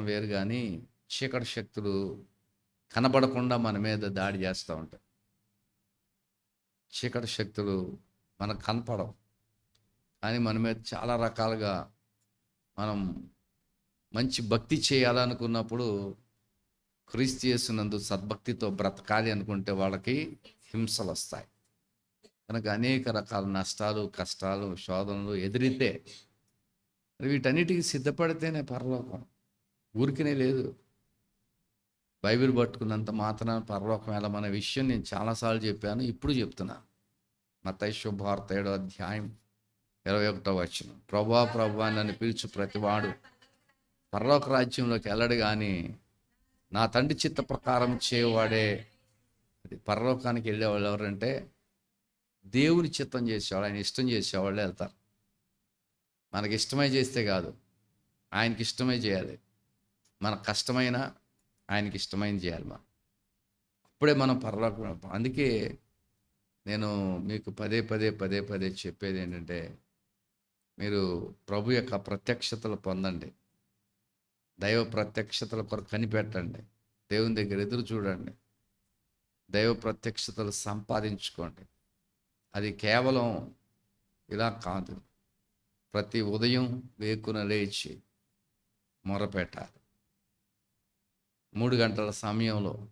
వేరు కానీ చీకటి శక్తులు కనబడకుండా మన మీద దాడి చేస్తూ ఉంటాయి. చీకటి శక్తులు మనకు కనపడవు. కానీ మన మీద చాలా రకాలుగా మనం మంచి భక్తి చేయాలనుకున్నప్పుడు క్రీస్తు చేసినందు సద్భక్తితో బ్రతకాలి అనుకుంటే వాళ్ళకి హింసలు వస్తాయి. కనుక అనేక రకాల నష్టాలు కష్టాలు శోధనలు ఎదిరితే వీటన్నిటికీ సిద్ధపడితేనే పరలోకం. ఊరికనే లేదు. బైబిల్ పట్టుకున్నంత మాత్రాన పరలోకం వెళ్ళమనే విషయం నేను చాలాసార్లు చెప్పాను ఇప్పుడు చెప్తున్నా. మతై శుభార్త ఏడో అధ్యాయం ఇరవై ఒకటో వచ్చిన ప్రభా ప్రభా నన్ను పిలుచు ప్రతివాడు. పరలోక రాజ్యంలోకి వెళ్ళడు కానీ నా తండ్రి చిత్త ప్రకారం చేయవాడే. అది పరలోకానికి వెళ్ళేవాళ్ళు ఎవరంటే దేవుని చిత్తం చేసేవాళ్ళు ఆయన ఇష్టం చేసేవాళ్ళు వెళ్తారు. మనకి ఇష్టమై చేస్తే కాదు. ఆయనకి ఇష్టమై చేయాలి. మన కష్టమైన ఆయనకి ఇష్టమైన చేయాలి మనం. అప్పుడే మనం పరలోకం అందుకే నేను మీకు పదే పదే పదే పదే చెప్పేది ఏంటంటే మీరు ప్రభు యొక్క ప్రత్యక్షతలు పొందండి. దైవ ప్రత్యక్షతల కొరకు కనిపెట్టండి. దేవుని దగ్గర ఎదురు చూడండి. దైవ ప్రత్యక్షతలు సంపాదించుకోండి. అది కేవలం ఇలా కాదు. ప్రతి ఉదయం వేకున లేచి మొరపెట్టాలి. మూడు గంటల సమయంలో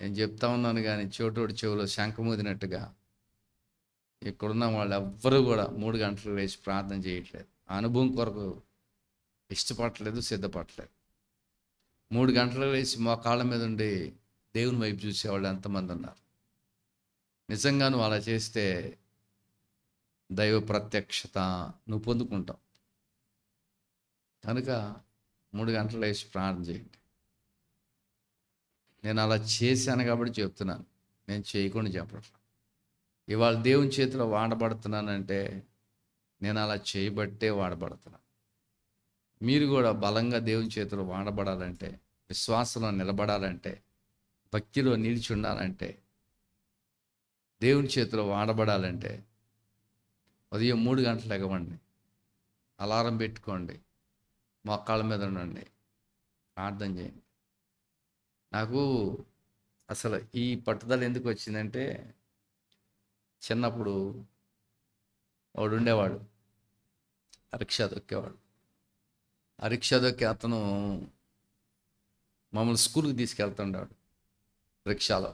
నేను చెప్తా ఉన్నాను కానీ చోటోడి చెవిలో శంఖమూదినట్టుగా ఇక్కడున్న వాళ్ళు ఎవ్వరూ కూడా మూడు గంటలు లేచి ప్రార్థన చేయట్లేదు. ఆ అనుభవం కొరకు ఇష్టపడట్లేదు సిద్ధపడట్లేదు. మూడు గంటలు లేచి మోకాళ్ళ మీద ఉండి దేవుని వైపు చూసేవాళ్ళు ఎంతమంది ఉన్నారు? నిజంగా నువ్వు అలా చేస్తే దైవ ప్రత్యక్షత నువ్వు పొందుకుంటావు. కనుక మూడు గంటలు వేసి ప్రార్థన చేయండి. నేను అలా చేశాను కాబట్టి చెప్తున్నాను. నేను చేయకుండా చెప్పడం ఇవాళ దేవుని చేతిలో వాడబడుతున్నానంటే నేను అలా చేయబట్టే వాడబడుతున్నాను. మీరు కూడా బలంగా దేవుని చేతిలో వాడబడాలంటే విశ్వాసంలో నిలబడాలంటే భక్తిలో నిలిచి ఉండాలంటే దేవుని చేతిలో వాడబడాలంటే ఉదయం మూడు గంటలు ఎగవండి అలారం పెట్టుకోండి. మొక్కల మీద ఉండండి. ప్రార్థన చేయండి. నాకు అసలు ఈ పట్టుదల ఎందుకు వచ్చిందంటే చిన్నప్పుడు వాడు ఉండేవాడు రిక్షా దొక్కేవాడు. ఆ రిక్షా దొక్కే అతను మమ్మల్ని స్కూల్కి తీసుకెళ్తుండేవాడు రిక్షాలో.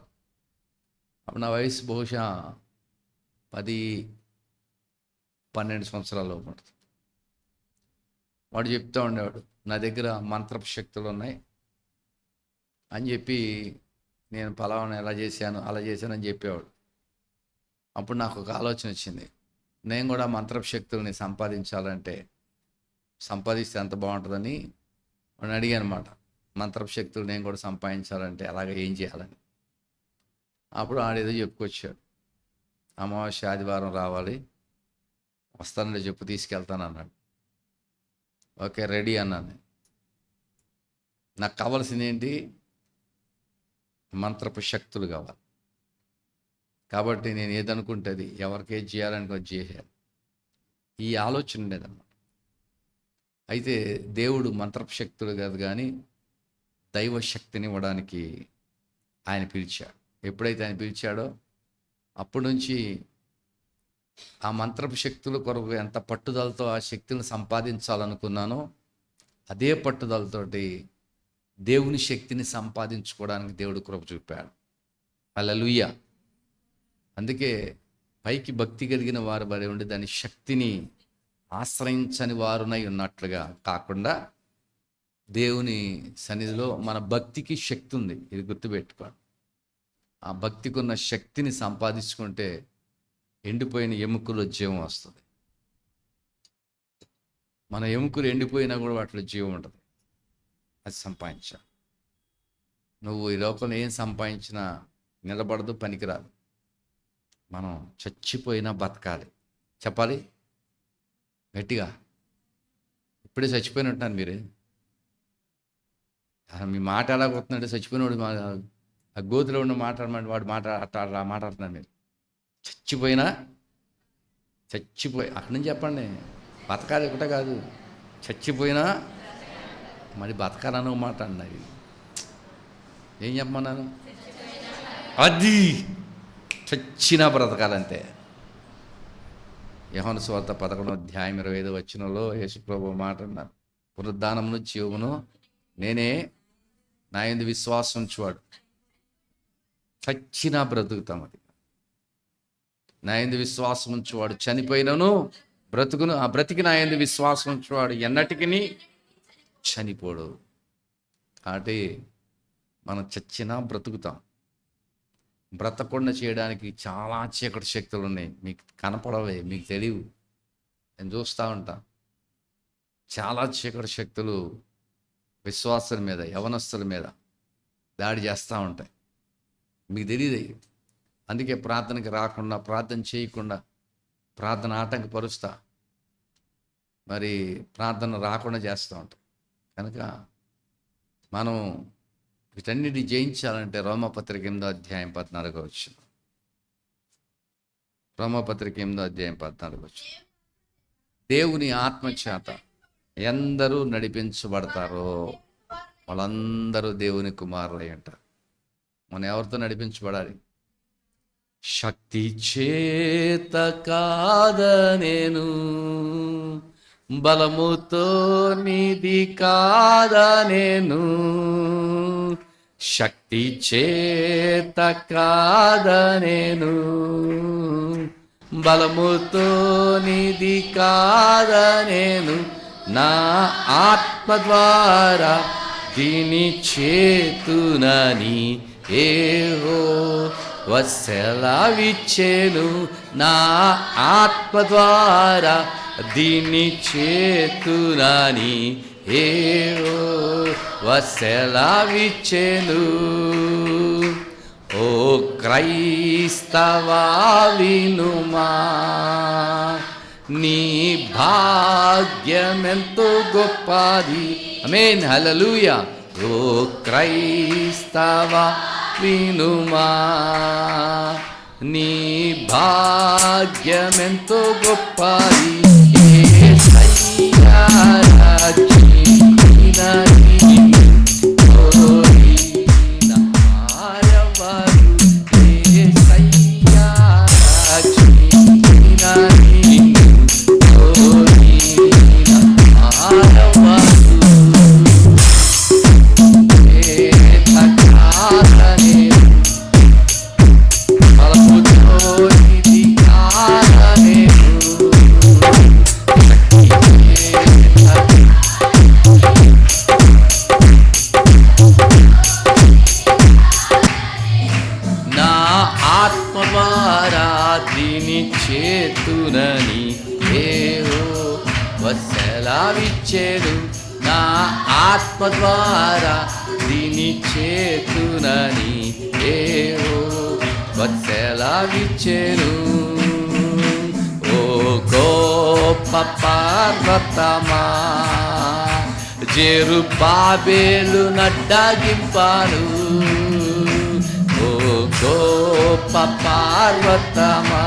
అప్పుడు నా వయసు బహుశా పది పన్నెండు సంవత్సరాలు పడుతుంది వాడు చెప్తూ ఉండేవాడు నా దగ్గర మంత్రపు శక్తులు ఉన్నాయి. అని చెప్పి నేను పలావని ఎలా చేశాను అలా చేశానని చెప్పేవాడు. అప్పుడు నాకు ఒక ఆలోచన వచ్చింది. నేను కూడా మంత్రపు శక్తుల్ని సంపాదించాలంటే సంపాదిస్తే ఎంత బాగుంటుందని వాడిని అడిగాను అనమాట మంత్రపు శక్తులు నేను కూడా సంపాదించాలంటే అలాగే ఏం చేయాలని. అప్పుడు ఆడేదో చెప్పుకొచ్చాడు. అమావాస్య ఆదివారం రావాలి. వస్తానంటే చెప్పు తీసుకెళ్తాను అన్నాడు. ఓకే రెడీ అన్నాను నాకు కావాల్సింది ఏంటి? మంత్రపు శక్తులు కావాలి. కాబట్టి నేను ఏదనుకుంటే ఎవరికే చేయాలనుకో చేయాలి ఈ ఆలోచన లేదన్నమాట అయితే దేవుడు మంత్రపు శక్తులు కాదు కానీ దైవ శక్తిని ఇవ్వడానికి ఆయన పిలిచాడు. ఎప్పుడైతే ఆయన పిలిచాడో అప్పటి నుంచి ఆ మంత్రపు శక్తుల కొరకు ఎంత పట్టుదలతో ఆ శక్తిని సంపాదించాలనుకున్నానో అదే పట్టుదలతోటి దేవుని శక్తిని సంపాదించుకోవడానికి దేవుడు కృప చూపాడు. అలలుయ్య అందుకే పైకి భక్తి కలిగిన వారు బరి ఉండి దాని శక్తిని ఆశ్రయించని వారునై ఉన్నట్లుగా కాకుండా దేవుని సన్నిధిలో మన భక్తికి శక్తి ఉంది. ఇది గుర్తుపెట్టుకోండి. ఆ భక్తికి ఉన్న శక్తిని సంపాదించుకుంటే ఎండిపోయిన ఎముకలో జీవం వస్తుంది. మన ఎముకలు ఎండిపోయినా కూడా వాటిలో జీవం ఉంటుంది అది సంపాదించా నువ్వు ఈ లోకంలో ఏం సంపాదించినా నిలబడదు పనికిరాదు. మనం చచ్చిపోయినా బతకాలి. చెప్పాలి? గట్టిగా. ఇప్పుడే చచ్చిపోయినట్టున్నాను మీరే. మీరు మీ మాట ఎలా కొడుతుందంటే చచ్చిపోయినోడు మా ఆ గోతులో ఉన్న మాట్లాడమంటే వాడు మాట అట్లా అట్లా మీరు. చచ్చిపోయినా చచ్చిపోయి అక్కడి నుంచి చెప్పండి. బతకాలి ఒకటే కాదు. చచ్చిపోయినా మరి బతకాలను మాట అన్నది ఏం చెప్పమన్నాను? అది చచ్చిన బ్రతకాలంతే. యహోన స్వార్థ పదకొండు అధ్యాయం ఇరవై ఐదు వచ్చినలో యేసుప్రభు మాట అన్నారు. పునరుద్ధానమును జీవమును నేనే నా ఎందు విశ్వాసం చూడు చచ్చినా బ్రతుకుతాం అది. నా ఎందు విశ్వాసం ఉంచువాడు చనిపోయినను బ్రతుకును ఆ బ్రతికి నా ఎందు విశ్వాసం ఉంచువాడు ఎన్నటికి చనిపోడు. కాబట్టి మనం చచ్చినా బ్రతుకుతాం. బ్రతకుండా చేయడానికి చాలా చీకటి శక్తులు ఉన్నాయి మీకు కనపడవే మీకు తెలియవు. నేను చూస్తూ ఉంటా. చాలా చీకటి శక్తులు విశ్వాసుల మీద యవనస్తుల మీద దాడి చేస్తూ ఉంటాయి. మీకు తెలియదు అందుకే ప్రార్థనకి రాకుండా ప్రార్థన చేయకుండా ప్రార్థన ఆటంకపరుస్తా. మరి ప్రార్థన రాకుండా చేస్తూ ఉంటాం. కనుక మనం వీటన్నిటి జయించాలంటే రోమపత్రిక ఎనిమిదో అధ్యాయం పద్నాలుగు వచ్చు రోమపత్రిక ఎనిమిదో అధ్యాయం పద్నాలుగు వచ్చింది దేవుని ఆత్మచేత ఎందరూ నడిపించబడతారో వాళ్ళందరూ దేవుని కుమారులై అంటారు. మనం ఎవరితో నడిపించబడాలి? శక్తి చేత కాద నేను. బలముతో నిధి కాదనేను శక్తి చేత కాదనేను బలముతో నిధి కాదనేను నా ఆత్మ ద్వారా దీని చేతునని ఏహో వసలావిచ్చేను నా ఆత్మ ద్వారా దీన్ని చేతునని ఏహో వసలావిచ్చేను. ఓ క్రైస్తవా వినుమా నీ భాగ్యమెంతో గొప్పది. అమేన్ హలలుయ ఓ క్రైస్తవ వినుమా నీ భాగ్యమెంతో గొప్పది. i Tadinha ఇచ్చేడు నా ఆత్మ ద్వారా దీని చేతునని ఏవో వత్సలావిచ్చేను. ఓ గోప పార్వతమా జేరు బాబేలు నడ్డాగింపాను. ఓ గోప పార్వతమా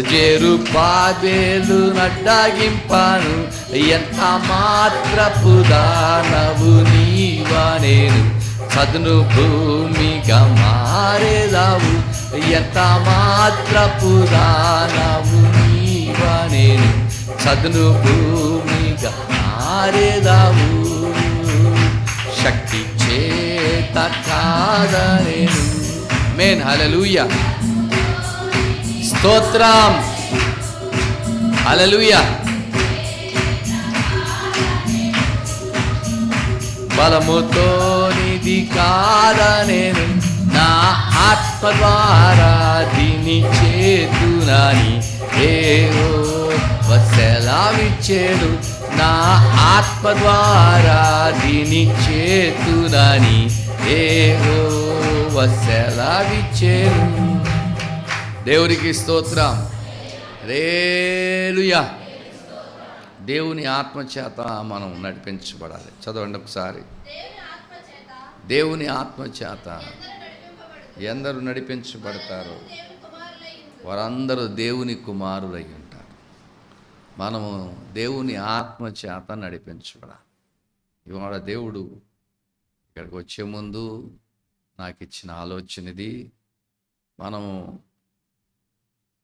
జేరు బాబేలు నడ్డాగింపాను. ఎంత మాత్రపు దానవు నీవా నేను? చదును భూమిగా మారేదావు. ఎంత మాత్రపు దానవు నీవా నేను? చదును భూమిగా మారేదావు. శక్తి చేత కాదనేను. మేన్ హలలుయ్యా స్తోత్రం. అలలుయ బలముతో నిధి కాదనేను నా ఆత్మ ద్వారా దీని చేతునని ఏవో వసలావిచ్చేడు నా ఆత్మ ద్వారా దీని చేతునని ఏవో వసలావిచ్చేడు దేవునికి స్తోత్రం. రేలుయా దేవుని ఆత్మ చేత మనం నడిపించబడాలి. చదవండి ఒకసారి. దేవుని ఆత్మచేత ఎందరు నడిపించబడతారో వారందరూ దేవుని కుమారులై ఉంటారు. మనము దేవుని ఆత్మ చేత నడిపించబడాలి. ఇవాళ దేవుడు ఇక్కడికి వచ్చే ముందు నాకు ఇచ్చిన ఆలోచన ఇది మనము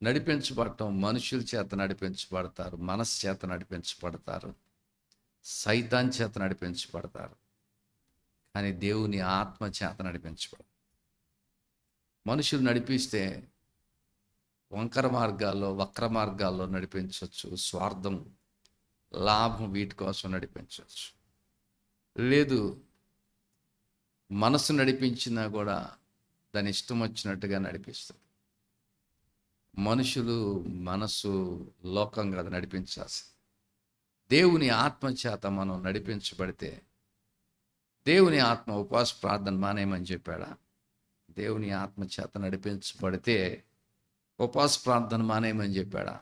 నడిపించబడటం మనుషుల చేత నడిపించబడతారు మనస్సు చేత నడిపించబడతారు సైతాన్ చేత నడిపించబడతారు. కానీ దేవుని ఆత్మ చేత నడిపించబడతారు మనుషులు నడిపిస్తే వంకర మార్గాల్లో వక్ర మార్గాల్లో నడిపించవచ్చు స్వార్థం లాభం వీటి కోసం నడిపించవచ్చు. లేదు మనసు నడిపించినా కూడా దాని ఇష్టం వచ్చినట్టుగా నడిపిస్తుంది. మనుషులు మనసు లోకం అది నడిపించాల్సి దేవుని ఆత్మచేత మనం నడిపించబడితే దేవుని ఆత్మ ఉపవాస ప్రార్థన మానేయమని చెప్పాడా? దేవుని ఆత్మచేత నడిపించబడితే ఉపవాస ప్రార్థన మానేయమని చెప్పాడా?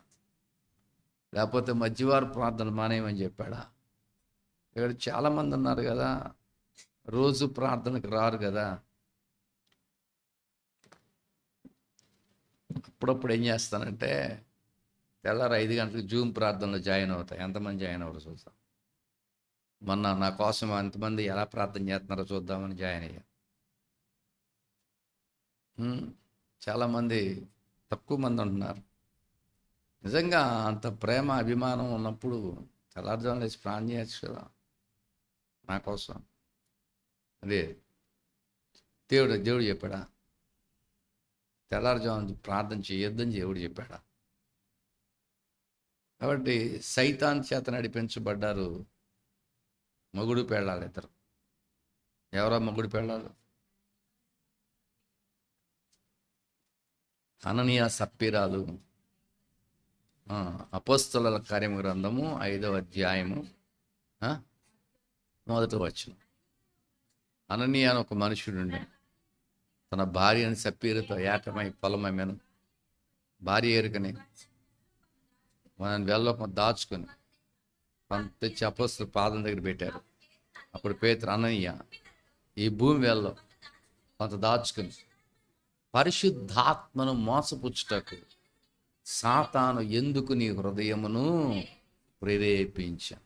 లేకపోతే మధ్యవారు ప్రార్థన మానేయమని చెప్పాడా? ఇక్కడ చాలామంది ఉన్నారు కదా రోజు ప్రార్థనకు రారు కదా. అప్పుడప్పుడు ఏం చేస్తానంటే తెల్లారు ఐదు గంటలకు జూమ్ ప్రార్థనలో జాయిన్ అవుతాయి ఎంతమంది జాయిన్ అవ్వరు చూద్దాం. మొన్న నా కోసం ఎంతమంది ఎలా ప్రార్థన చేస్తున్నారో చూద్దామని జాయిన్ అయ్యా. చాలామంది తక్కువ మంది ఉంటున్నారు. నిజంగా అంత ప్రేమ అభిమానం ఉన్నప్పుడు తెల్లారుజాము లేచి ప్రార్థన చేయొచ్చు కదా. నా కోసం. అదే దేవుడు దేవుడు చెప్పాడా? తెల్లారుజామున ప్రార్థన చేయొద్దని దేవుడు చెప్పాడు? కాబట్టి సైతాన్ చేత నడిపించబడ్డారు మగుడు పెళ్ళాలి ఇద్దరు. ఎవరో మగుడు పెళ్ళాలి? అననీయ సప్పిరాలు. అపోస్తుల కార్యం గ్రంథము ఐదవ అధ్యాయము ఆ, వచ్చిన అననీయ అని ఒక మనుషుడు ఉండే. తన భార్యను సప్పీరుతో ఏకమై మేను భార్య ఎరుకని మనం వెళ్ళక దాచుకొని కొంత తెచ్చి అపస్తులు పాదం దగ్గర పెట్టారు. అప్పుడు పేతురు అనయ్య ఈ భూమి వెళ్ళలో కొంత దాచుకుని పరిశుద్ధాత్మను మోసపుచ్చుటకు సాతాను ఎందుకు నీ హృదయమును ప్రేరేపించాను?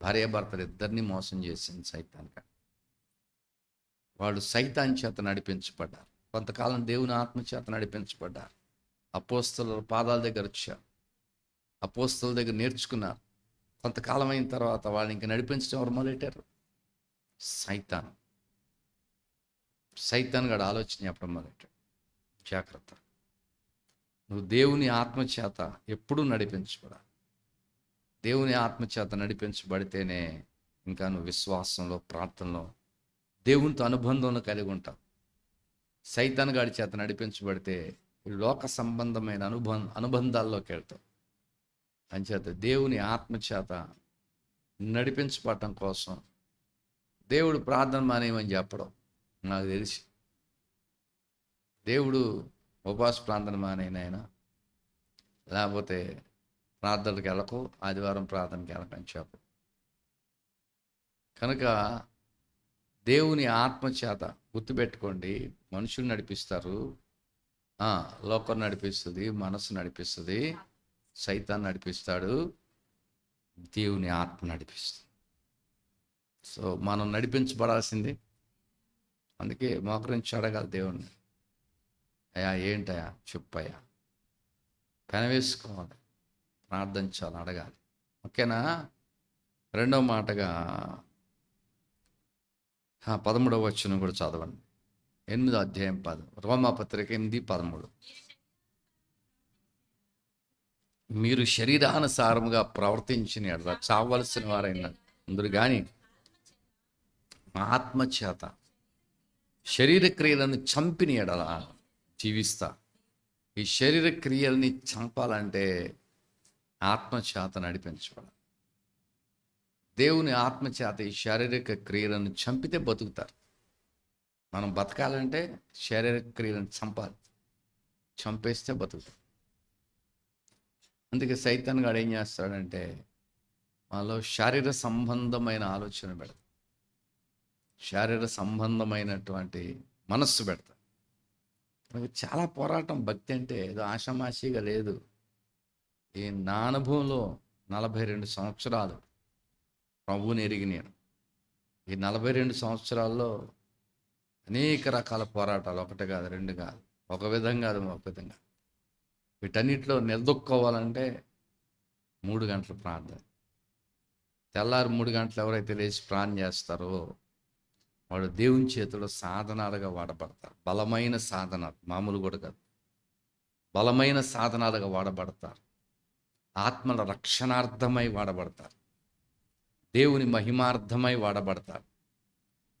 భార్యాభర్తలు ఇద్దరిని మోసం చేసింది సైతానికి వాళ్ళు సైతాన్ చేత నడిపించబడ్డారు. కొంతకాలం దేవుని ఆత్మ చేత నడిపించబడ్డారు. అపోస్తుల పాదాల దగ్గర వచ్చారు. అపోస్తుల దగ్గర నేర్చుకున్నారు. కొంతకాలం అయిన తర్వాత వాళ్ళని ఇంకా నడిపించడం ఎవరు మొదలెట్టారు? సైతాన్. సైతాన్ గడు ఆలోచన చెప్పడం మొదలెట్టాడు. జాగ్రత్త. నువ్వు దేవుని ఆత్మచేత ఎప్పుడూ నడిపించబడాలి. దేవుని ఆత్మ చేత నడిపించబడితేనే ఇంకా నువ్వు విశ్వాసంలో ప్రార్థనలో దేవునితో అనుబంధంలో కలిగి ఉంటాం. సైతాన్ గాడి చేత నడిపించబడితే లోక సంబంధమైన అనుబంధ అనుబంధాల్లోకి వెళ్తాం. అంచేత దేవుని ఆత్మ చేత నడిపించబడటం కోసం దేవుడు ప్రార్థన మానేయమని చెప్పడం నాకు తెలిసి. దేవుడు ఉపవాస ప్రార్థన మానేనైనా లేకపోతే ప్రార్థనలకు వెళ్ళకు ఆదివారం ప్రార్థనకి వెళ్ళకని చెప్పు. కనుక దేవుని ఆత్మ చేత గుర్తుపెట్టుకోండి. మనుషులు నడిపిస్తారు. లోకం నడిపిస్తుంది మనసు నడిపిస్తుంది సైతాన్ నడిపిస్తాడు దేవుని ఆత్మ నడిపిస్తుంది. సో మనం నడిపించబడాల్సింది. అందుకే మోకరించి అడగాలి దేవుణ్ణి. అయ్యా ఏంటయా చెప్పయ్యా. కనవేసుకోవాలి. ప్రార్థించాలి అడగాలి. ఓకేనా? రెండవ మాటగా పదమూడవ వచ్చిన కూడా చదవండి. ఎనిమిదో అధ్యాయం పద రోమాపత్రిక ఎనిమిది పదమూడు. మీరు శరీరానుసారముగా ప్రవర్తించిన ఎడల చావలసిన వారైన అందరు కానీ ఆత్మచేత శరీర క్రియలను చంపిన ఎడల జీవిస్తా. ఈ శరీర క్రియల్ని చంపాలంటే ఆత్మచేత నడిపించబడాలి. దేవుని ఆత్మచేత ఈ శారీరక క్రియలను చంపితే బతుకుతారు. మనం బతకాలంటే శారీరక క్రియలను చంపాలి. చంపేస్తే బతుకుతాం. అందుకే సైతాన్ గాడు ఏం చేస్తాడంటే మాలో శారీర సంబంధమైన ఆలోచన పెడతాడు. శారీర సంబంధమైనటువంటి మనస్సు పెడతాడు. మనకు చాలా పోరాటం భక్తి అంటే ఏదో ఆషమాషిగా లేదు. ఈ నా అనుభవంలో నలభై రెండు సంవత్సరాలు ప్రభువుని ఎరిగి నేను. ఈ నలభై రెండు సంవత్సరాల్లో అనేక రకాల పోరాటాలు ఒకటి కాదు రెండు కాదు ఒక విధంగా కాదు ఒక విధంగా వీటన్నిటిలో నిలదొక్కోవాలంటే మూడు గంటల ప్రార్థన. తెల్లారి మూడు గంటలు ఎవరైతే లేచి ప్రాణం చేస్తారో వాడు దేవుని చేతిలో సాధనాలుగా వాడబడతారు. బలమైన సాధనాలు మామూలు కూడా కాదు. బలమైన సాధనాలుగా వాడబడతారు. ఆత్మల రక్షణార్థమై వాడబడతారు. దేవుని మహిమార్థమై వాడబడతారు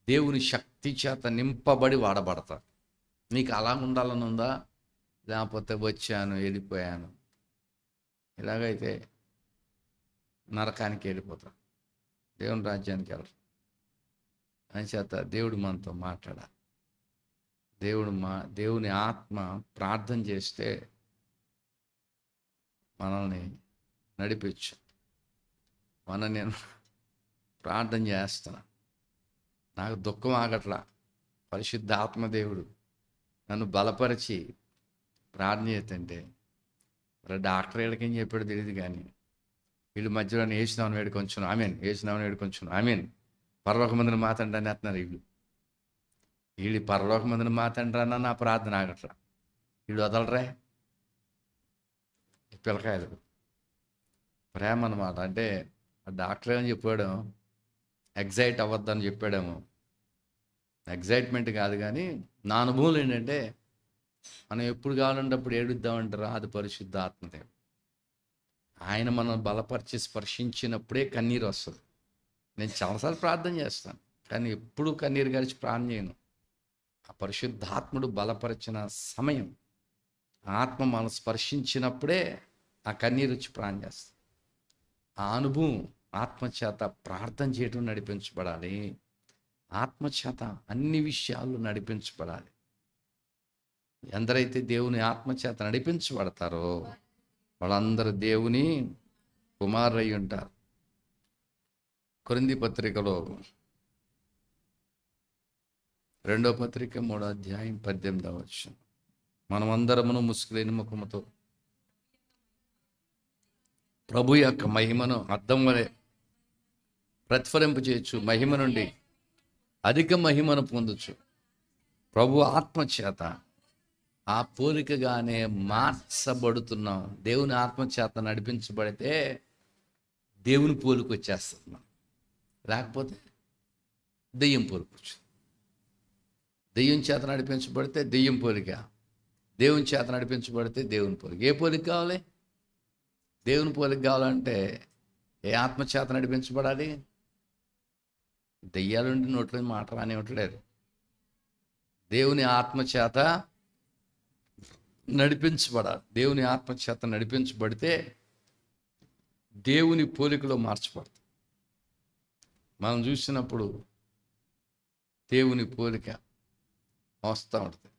దేవుని శక్తి చేత నింపబడి వాడబడతారు నీకు అలా ఉండాలని ఉందా? లేకపోతే వచ్చాను వెళ్ళిపోయాను. ఇలాగైతే నరకానికి వెళ్ళిపోతాం. దేవుని రాజ్యానికి వెళ్ళరు. అని దేవుడు మనతో మాట్లాడాలి. దేవుడు మా దేవుని ఆత్మ ప్రార్థన చేస్తే మనల్ని నడిపించు. మన నేను ప్రార్థన చేస్తున్నా నాకు దుఃఖం ఆగట్లా. పరిశుద్ధ ఆత్మదేవుడు నన్ను బలపరిచి ప్రార్థన చేస్తుంటే మరి డాక్టర్ వీళ్ళకేం చెప్పాడు తెలియదు కానీ వీళ్ళు మధ్యలో వేసినామని వేడుకొంచును. ఆమెన్. వేసినామని వేడుకొంచును. ఆమెన్. పర్వక మందిని మాతండి అంటున్నారు వీళ్ళు. వీళ్ళు పరలోక మందిని మాతండ్రన్నా నా ప్రార్థన ఆగట్లా. వీళ్ళు వదలరే? పిల్లకాయలు ప్రేమ అనమాట అంటే ఆ డాక్టర్ ఏమని చెప్పాడు ఎగ్జైట్ అవ్వద్దని చెప్పాడేమో. ఎగ్జైట్మెంట్ కాదు కానీ నా అనుభవం ఏంటంటే మనం ఎప్పుడు కావాలంటే అప్పుడు ఏడుద్దామంటారా అది పరిశుద్ధ ఆత్మదే ఆయన మనం బలపరిచి స్పర్శించినప్పుడే కన్నీరు వస్తుంది. నేను చాలాసార్లు ప్రార్థన చేస్తాను కానీ ఎప్పుడు కన్నీరు గడిచి ప్రార్థన చేయను. ఆ పరిశుద్ధాత్ముడు బలపరిచిన సమయం ఆత్మ మనం స్పర్శించినప్పుడే ఆ కన్నీరు వచ్చి ప్రాణం చేస్తుంది. ఆ అనుభవం ఆత్మచేత ప్రార్థన చేయడం నడిపించబడాలి. ఆత్మచేత అన్ని విషయాలు నడిపించబడాలి. ఎందరైతే దేవుని ఆత్మచేత నడిపించబడతారో వాళ్ళందరూ దేవుని కుమారులై ఉంటారు. కొరింది పత్రికలో రెండో పత్రిక మూడో అధ్యాయం పద్దెనిమిదవ వచ్చిన మనమందరమును ముసుగులేని ముఖముతో ప్రభు యొక్క మహిమను అర్థం వలె ప్రతిఫలింపు చేయొచ్చు మహిమ నుండి అధిక మహిమను పొందొచ్చు. ప్రభు ఆత్మచేత ఆ పోలికగానే మార్చబడుతున్నాం. దేవుని ఆత్మచేత నడిపించబడితే దేవుని పోలిక వచ్చేస్తున్నాం లేకపోతే దెయ్యం పోలికొచ్చు దెయ్యం చేత నడిపించబడితే దెయ్యం పోలిక దేవుని చేత నడిపించబడితే దేవుని పోలిక. ఏ పోలిక కావాలి? దేవుని పోలిక కావాలంటే ఏ ఆత్మ చేత నడిపించబడాలి? దెయ్యాలుండి నోట్లో మాట రాని దేవుని ఆత్మ చేత నడిపించబడాలి దేవుని ఆత్మచేత నడిపించబడితే దేవుని పోలికలో మార్చబడతాం. మనం చూసినప్పుడు దేవుని పోలిక వస్తూ ఉంటుంది.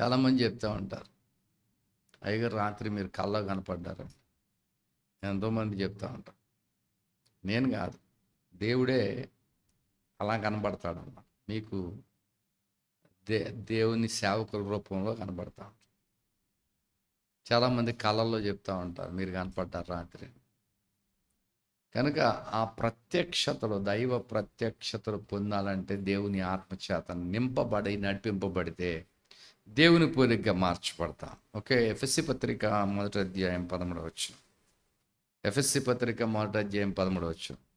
చాలామంది చెప్తూ ఉంటారు. అయ్యగారు రాత్రి మీరు కళ్ళ కనపడ్డారు ఎంతోమంది చెప్తూ ఉంటారు. నేను కాదు. దేవుడే అలా కనబడతాడన్నమాట. మీకు దే దేవుని సేవకుల రూపంలో కనబడతా చాలామంది కళల్లో చెప్తూ ఉంటారు మీరు కనపడ్డారు రాత్రి. కనుక ఆ ప్రత్యక్షతలు దైవ ప్రత్యక్షతలు పొందాలంటే దేవుని ఆత్మచేత నింపబడి నడిపింపబడితే దేవుని పోలిగ్గా మార్చబడతాం. ఓకే ఎఫ్ఎస్సి పత్రిక మొదటి అధ్యాయం పదమూడవచ్చు ఎఫ్ఎస్సి పత్రిక మొదటి అధ్యాయం పదమూడవచ్చు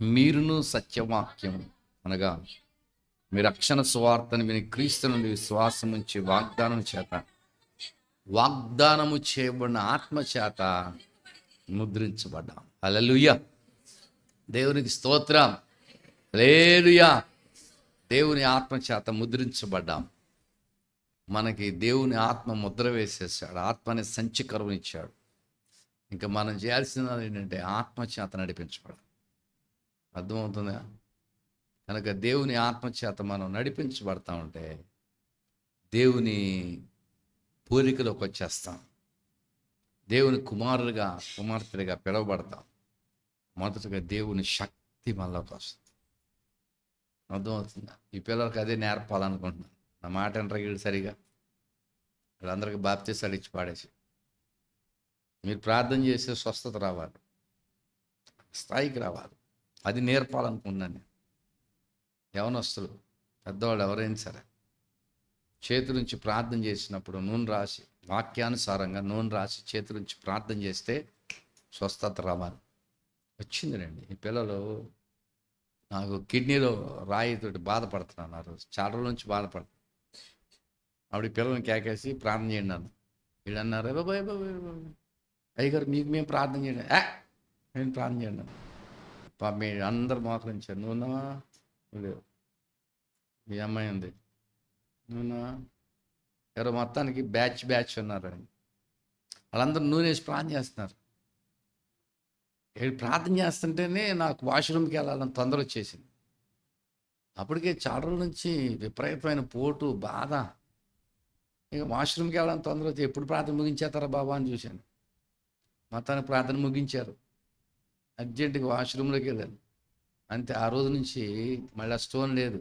మీరును సత్యవాక్యం అనగా మీ రక్షణ సువార్తను విని క్రీస్తు నుండి విశ్వాసం ఉంచి వాగ్దానం చేత వాగ్దానము చేయబడిన ఆత్మ చేత ముద్రించబడ్డాం. అలలుయ దేవునికి స్తోత్రం. లేలుయా దేవుని ఆత్మ చేత ముద్రించబడ్డాం. మనకి దేవుని ఆత్మ ముద్ర వేసేసాడు. ఆత్మని సంచికరువునిచ్చాడు ఇంకా మనం చేయాల్సినది ఏంటంటే ఆత్మ చేత నడిపించబడాలి అర్థమవుతుందా? కనుక దేవుని ఆత్మచేత మనం నడిపించబడతా ఉంటే దేవుని పోలికలోకి వచ్చేస్తాం. దేవుని కుమారుడిగా కుమార్తెలుగా పిలువబడతాం. మొదటగా దేవుని శక్తి మనలోకి వస్తుంది. అర్థమవుతుందా? ఈ పిల్లలకి అదే నేర్పాలనుకుంటున్నాను. నా మాట అంటారు సరిగా. వీళ్ళందరికీ బాప్తీసాలు ఇచ్చి పాడేసి. మీరు ప్రార్థన చేసే స్వస్థత రావాలి. స్థాయికి రావాలి. అది నేర్పాలనుకున్నాను. నేను యవనస్తులు పెద్దవాళ్ళు ఎవరైనా సరే చేతి నుంచి ప్రార్థన చేసినప్పుడు నూనె రాసి వాక్యానుసారంగా నూనె రాసి చేతి నుంచి ప్రార్థన చేస్తే స్వస్థత రావాలి. వచ్చిందిలేండి ఈ పిల్లలు నాకు కిడ్నీలో రాయితోటి బాధపడుతున్నారు ఆ చాలా రోజుల నుంచి బాధపడుతున్నారు ఆవిడ పిల్లల్ని కేకేసి ప్రార్థన చేయండి అన్న వీళ్ళు అన్నారు బాబాయ్ బాబాయ్ అయ్యగారు మీకు మేము ప్రార్థన చేయండి నేను ప్రార్థన చేయండి పాప మీ అందరు మోకరించారు నువ్వు ఉన్నావా లేవు మీ అమ్మాయి ఉంది. నూనా ఎవరో మొత్తానికి బ్యాచ్ బ్యాచ్ ఉన్నారండి వాళ్ళందరూ నూనె వేసి ప్రార్థన చేస్తున్నారు. ప్రార్థన చేస్తుంటేనే నాకు వాష్రూమ్కి వెళ్ళాలని తొందర వచ్చేసింది. అప్పటికే చాలా రోజుల నుంచి విపరీతమైన పోటు బాధ. ఇక వాష్రూమ్కి వెళ్ళాలని తొందర వచ్చి ఎప్పుడు ప్రార్థన ముగించేస్తారా బాబా? అని చూశాను. మొత్తానికి ప్రార్థన ముగించారు. అర్జెంటుగా వాష్రూమ్లోకి వెళ్ళాను అంతే ఆ రోజు నుంచి మళ్ళీ స్టోన్ లేదు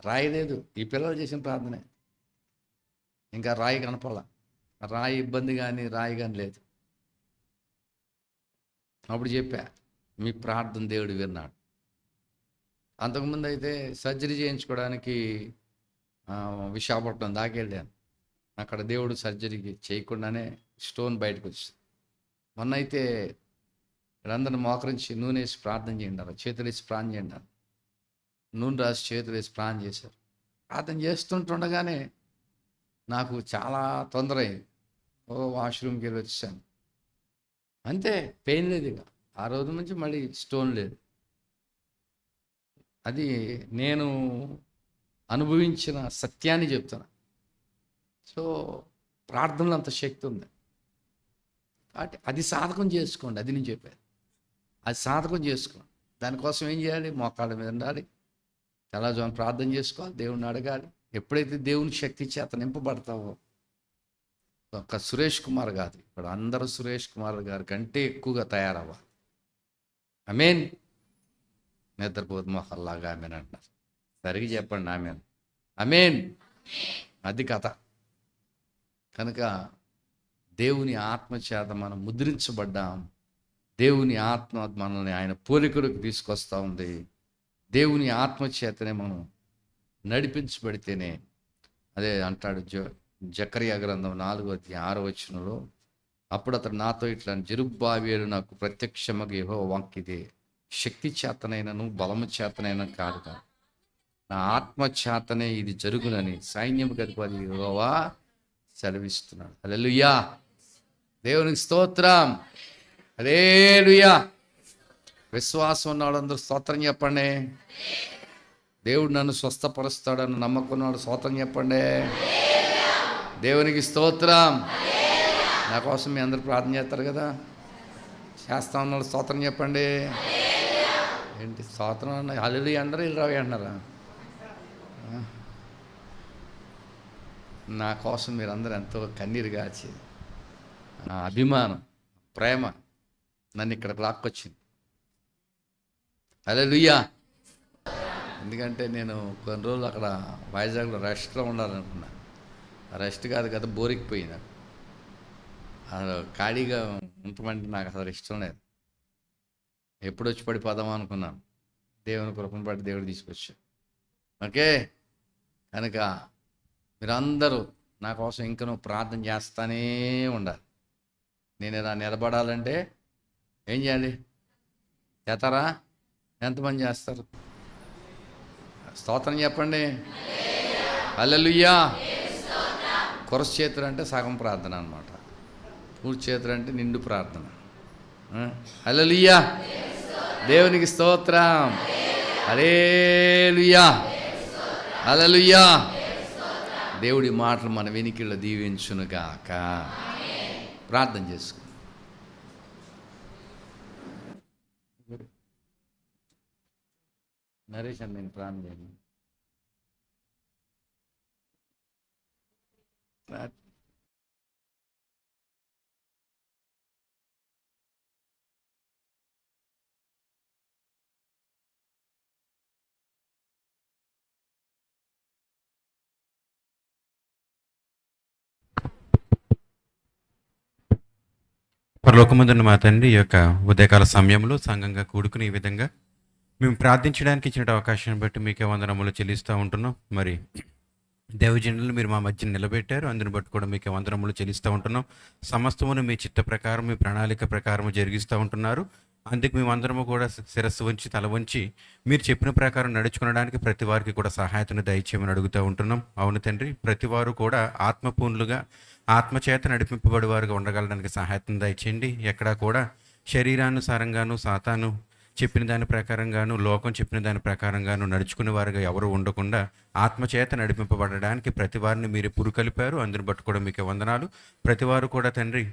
రాయి లేదు. ఈ పిల్లలు చేసిన ప్రార్థనే. ఇంకా రాయి కనపడాల. రాయి ఇబ్బంది కానీ రాయి కానీ లేదు. అప్పుడు చెప్పా మీ ప్రార్థన దేవుడు విన్నాడు. అంతకుముందు అయితే సర్జరీ చేయించుకోవడానికి విశాఖపట్నం దాకెళ్ళాను అక్కడ దేవుడు సర్జరీకి చేయకుండానే స్టోన్ బయటకు వచ్చింది మొన్న అయితే వీళ్ళందరిని మోకరించి నూనె వేసి ప్రార్థన చేయండి చేతులు వేసి ప్రాణం చేయండి నూనె రాసి చేతులు వేసి ప్రాణం చేశారు. ప్రార్థన చేస్తుంటుండగానే నాకు చాలా తొందర అయింది ఓ వాష్రూమ్కి వెళ్ళి వచ్చాను. అంతే పెయిన్ లేదు ఇక. ఆ రోజు నుంచి మళ్ళీ స్టోన్ లేదు. అది నేను అనుభవించిన సత్యాన్ని చెప్తున్నా. సో ప్రార్థనలో అంత శక్తి ఉంది. కాబట్టి అది సాధకం చేసుకోండి అది నేను చెప్పాను. అది సాధకం చేసుకోండి దానికోసం ఏం చేయాలి? మోకాళ్ళ మీద ఉండాలి. తెల్లజోని ప్రార్థన చేసుకోవాలి. దేవుణ్ణి అడగాలి. ఎప్పుడైతే దేవుని శక్తి చేత నింపబడతావో ఒక సురేష్ కుమార్ కాదు. ఇప్పుడు అందరూ సురేష్ కుమార్ గారి కంటే ఎక్కువగా తయారవ్వాలి. అమేన్ నిద్రపోతు మొహల్లాగా ఆమెన్ అంటున్నారు సరిగి చెప్పండి ఆమెన్. అమేన్ అది కథ. కనుక దేవుని ఆత్మ చేత మనం ముద్రించబడ్డాం. దేవుని ఆత్మ మనల్ని ఆయన పోలికలకు తీసుకొస్తా ఉంది. దేవుని ఆత్మ చేతనే మనం నడిపించబడితేనే అదే అంటాడు జ జకరియా గ్రంథం నాలుగో అధ్యాయం ఆరో వచనంలో అప్పుడు అతడు నాతో ఇట్లా జరుబ్బావేలు నాకు ప్రత్యక్షమగా ఏహో వాక్కిదే శక్తి చేతనైనను బలము చేతనైనా కాదు కాదు నా ఆత్మ చేతనే ఇది జరుగునని సైన్యం గదిపది యెహోవా సెలవిస్తున్నాడు. అలెలుయ్యా దేవునికి స్తోత్రం. అలేలుయా విశ్వాసం ఉన్నాడు అందరూ స్తోత్రం చెప్పండి. దేవుడు నన్ను స్వస్థపరుస్తాడని నమ్మకున్నాడు స్తోత్రం చెప్పండి. దేవునికి స్తోత్రం. నా కోసం మీ అందరు ప్రార్థన చేస్తారు కదా. చేస్తా ఉన్నాడు స్తోత్రం చెప్పండి. ఏంటి స్తోత్రం అన్న? అల్లు అంటారా ఇల్లు రావి అంటున్నారా నా కోసం మీరందరూ ఎంతో కన్నీరు కాచి నా అభిమానం ప్రేమ నన్ను ఇక్కడికి లాక్కొచ్చింది. అదే లుయ్యా ఎందుకంటే నేను కొన్ని రోజులు అక్కడ వైజాగ్లో రెస్ట్లో ఉండాలనుకున్నా. రెస్ట్ కాదు కదా బోరికిపోయి పోయింది అసలు ఖాళీగా ఉండమంటే నాకు అసలు ఇష్టం లేదు. ఎప్పుడు వచ్చి పడిపోదాం అనుకున్నాను. దేవుని కృపను బట్టి దేవుడు తీసుకొచ్చా ఓకే? కనుక మీరందరూ నా కోసం ఇంకా నువ్వు ప్రార్థన చేస్తానే ఉండాలి. నేను ఇలా నిలబడాలంటే ఏం చేయాలి? చేస్తారా ఎంతమంది చేస్తారు? స్తోత్రం చెప్పండి. అల్లెలుయ్యా కొరస్ చేతులు అంటే సగం ప్రార్థన అనమాట పూర్తి చేతులు అంటే నిండు ప్రార్థన. అల్లెలుయ్యా దేవునికి స్తోత్రం. అలేలుయ్యా అలలుయ్యా దేవుడి మాటలు మన వెనికిళ్ళ దీవించునుగాక. ప్రార్థన చేసుకో. నరేష్ అన్న నేను ప్రార్థన చేయను. ప్రా- పరలోకమందున్న మా తండ్రి ఈ యొక్క ఉదయకాల సమయంలో సంఘంగా కూడుకుని ఈ విధంగా మేము ప్రార్థించడానికి ఇచ్చిన అవకాశాన్ని బట్టి మీకే వందనములు చెల్లిస్తూ ఉంటున్నాం. మరి దేవజనులు మీరు మా మధ్య నిలబెట్టారు. అందుని బట్టి కూడా మీకే వందనములు చెల్లిస్తూ ఉంటున్నాం. సమస్తమును మీ చిత్త ప్రకారం మీ ప్రణాళిక ప్రకారం జరిగిస్తూ ఉంటున్నారు. అందుకు మేమందరము కూడా శిరస్సు ఉంచి తల వంచి మీరు చెప్పిన ప్రకారం నడుచుకునడానికి ప్రతి వారికి కూడా సహాయతను దయచేయమని అడుగుతూ ఉంటున్నాం. అవును తండ్రి ప్రతి వారు కూడా ఆత్మపూర్ణులుగా ఆత్మచేత నడిపింపబడి వారుగా ఉండగలడానికి సహాయతను దయచేయండి. ఎక్కడా కూడా శరీరానుసారంగాను సాతాను చెప్పిన దాని ప్రకారంగాను లోకం చెప్పిన దాని ప్రకారంగాను నడుచుకునే వారుగా ఎవరు ఉండకుండా ఆత్మచేత నడిపింపబడడానికి ప్రతి వారిని మీరు పురుకలిపారు. అందుని బట్టి కూడా మీకు వందనాలు. ప్రతి వారు కూడా తండ్రి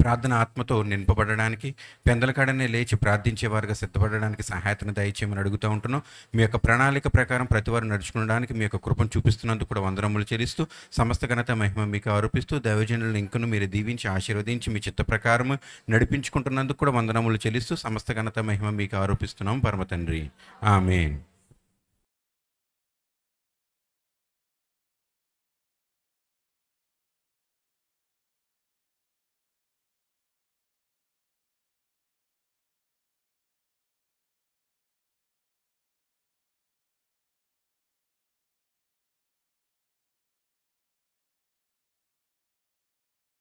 ప్రార్థన ఆత్మతో నింపబడడానికి పెందలకాడనే లేచి ప్రార్థించేవారుగా సిద్ధపడడానికి సహాయతను దయచేయమని అడుగుతూ ఉంటున్నాం. మీ యొక్క ప్రణాళిక ప్రకారం ప్రతివారు నడుచుకోవడానికి మీ యొక్క కృపను చూపిస్తున్నందుకు కూడా వందనములు చెల్లిస్తూ సమస్త ఘనత మహిమ మీకు ఆరోపిస్తూ దైవజనులను ఇంకను మీరు దీవించి ఆశీర్వదించి మీ చిత్త ప్రకారం నడిపించుకుంటున్నందుకు కూడా వందనములు చెల్లిస్తూ సమస్త ఘనత మహిమ మీకు ఆరోపిస్తున్నాం. పరమ తండ్రి. ఆమెన్.